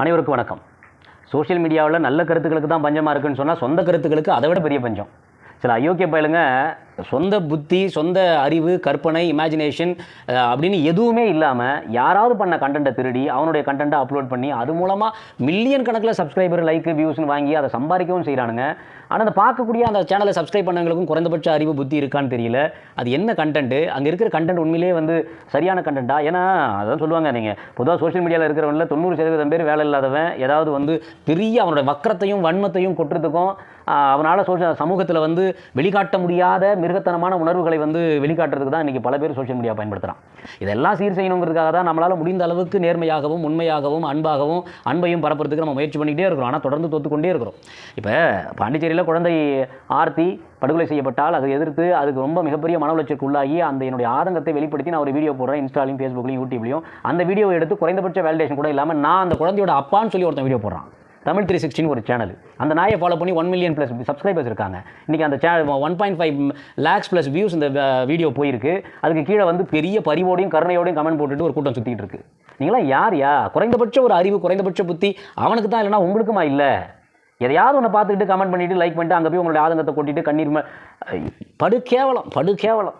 அனைவருக்கும் வணக்கம். சோஷியல் மீடியாவில் நல்ல கருத்துக்களுக்கு தான் பஞ்சமாக இருக்குன்னு சொன்னால் சொந்த கருத்துக்களுக்கு அதை விட பெரிய பஞ்சம். சில அயோக்கிய பயலுங்க சொந்த புத்தி சொந்த அறிவு கற்பனை இமேஜினேஷன் அப்படின்னு எதுவுமே இல்லாமல் யாராவது பண்ண கண்டென்ட்டை திருடி அவனுடைய கண்டென்ட்டை அப்லோட் பண்ணி அது மூலமாக மில்லியன் கணக்கில் சப்ஸ்கிரைபர் லைக் வியூஸ்னு வாங்கி அதை சம்பாதிக்கவும் செய்கிறானுங்க ஆனால் அந்த பார்க்கக்கூடிய அந்த சேனலை சப்ஸ்கிரைப் பண்ணவங்களுக்கும் குறைந்தபட்ச அறிவு புத்தி இருக்கான்னு தெரியல. அது என்ன கண்டென்ட்டு அங்கே இருக்கிற கண்டென்ட் உண்மையிலேயே வந்து சரியான கண்டென்ட்டா ஏன்னா அதான் சொல்லுவாங்க நீங்கள் பொதுவாக சோஷியல் மீடியாவில் இருக்கிறவங்கள தொண்ணூறு சதவீதம் பேர் வேலை இல்லாதவன் ஏதாவது வந்து பெரிய அவனோட வக்கரத்தையும் வன்மத்தையும் கொட்டுறதுக்கும் அவனால் சோஷியல் சமூகத்தில் வந்து வெளிக்காட்ட முடியாத மிருகத்தனமான உணர்வுகளை வந்து வெளிக்காட்டுறதுக்கு தான் இன்றைக்கி பல பேர் சோஷியல் மீடியா பயன்படுத்துகிறான் இதெல்லாம் சீர் செய்யணுங்கிறதுக்காக தான் நம்மளால் முடிந்த அளவுக்கு நேர்மையாகவும் உண்மையாகவும் அன்பாகவும் அன்பையும் பரப்புறதுக்கு நம்ம முயற்சி பண்ணிக்கிட்டே இருக்கிறோம். ஆனால் தொடர்ந்து தோத்துக்கொண்டே இருக்கிறோம். இப்போ பாண்டிச்சேரியில் குழந்தை ஆர்த்தி படுகொலை செய்யப்பட்டால் அதை எதிர்த்து அதுக்கு ரொம்ப மிகப்பெரிய மன உளைச்சலுக்கு உள்ளாகி அந்த என்னுடைய ஆதங்கத்தை வெளிப்படுத்தி நான் ஒரு வீடியோ போடுறேன் இன்ஸ்டாலையும் ஃபேஸ்புக்லையும் யூடியூப்லையும் அந்த வீடியோவை எடுத்து குறைந்தபட்ச வேலிடேஷன் கூட இல்லாமல் நான் அந்த குழந்தையோட அப்பான்னு சொல்லி ஒருத்தன் வீடியோ போடுறான். தமிழ் த்ரீ சிக்ஸ்டின்னு ஒரு சேனல் அந்த நாயை ஃபாலோ பண்ணி ஒன் மில்லியன் ப்ளஸ் சப்ஸ்கிரைபர்ஸ் இருக்காங்க. இன்றைக்கி அந்த channel one point five lakhs plus views இந்த வீடியோ போயிருக்கு. அதுக்கு கீழே வந்து பெரிய பரிவோடையும் கருணையோடையும் கமெண்ட் போட்டுட்டு ஒரு கூட்டம் சுற்றிட்டு இருக்கு. நீங்களாம் யார் யா? குறைந்தபட்ச ஒரு அறிவு குறைந்தபட்ச புத்தி அவனுக்கு தான் இல்லைனா உங்களுக்குமா இல்லை? எதையாவது ஒன்று பார்த்துக்கிட்டு கமெண்ட் பண்ணிவிட்டு லைக் பண்ணிட்டு அங்கே போய் உங்களுடைய ஆதங்கத்தை கொட்டிட்டு கண்ணீர் படு கேவலம் படு கேவலம்.